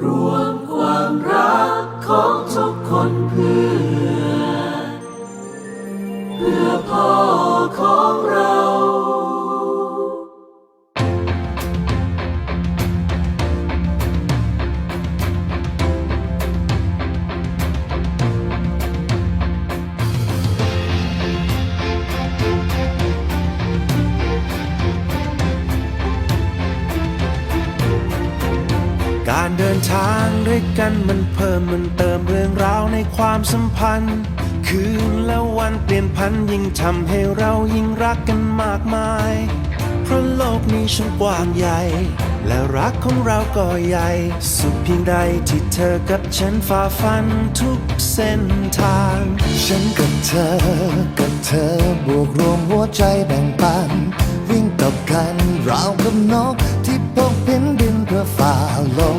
ร ดินทางด้วยกันมันเพิ่มมันเติมเรื่องราวในความสัมพันธ์ คืนและวันเปลี่ยนพันยิ่งทำให้เรายิ่งรักกันมากมาย เพราะโลกนี้ช่างกว้างใหญ่ และรักของเราก็ใหญ่ สุดเพียงใดที่เธอกับฉันฝ่าฟันทุกเส้นทาง ฉันกับเธอ กับเธอบวกรวมหัวใจแบ่งปัน วิ่งกับกันราวกับนกที่พกเพินดินเพื่อฝ่าลม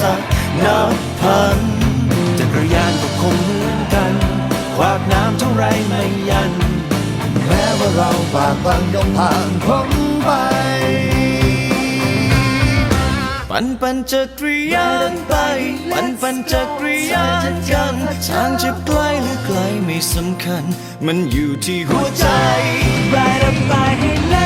สรรคนับพันจักรยานก็คงเหมือนกันขวากน้ำเท่าไรไม่ยัน แม้ว่าเราบากบังย่อมผ่านพ้นไป ปั่นปั่นจักรยานไป ปั่นปั่นจักรยานกันทางจะไกลหรือไกลไม่สำคัญ มันอยู่ที่หัวใจ Ride a bike, hey, let's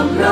Amen.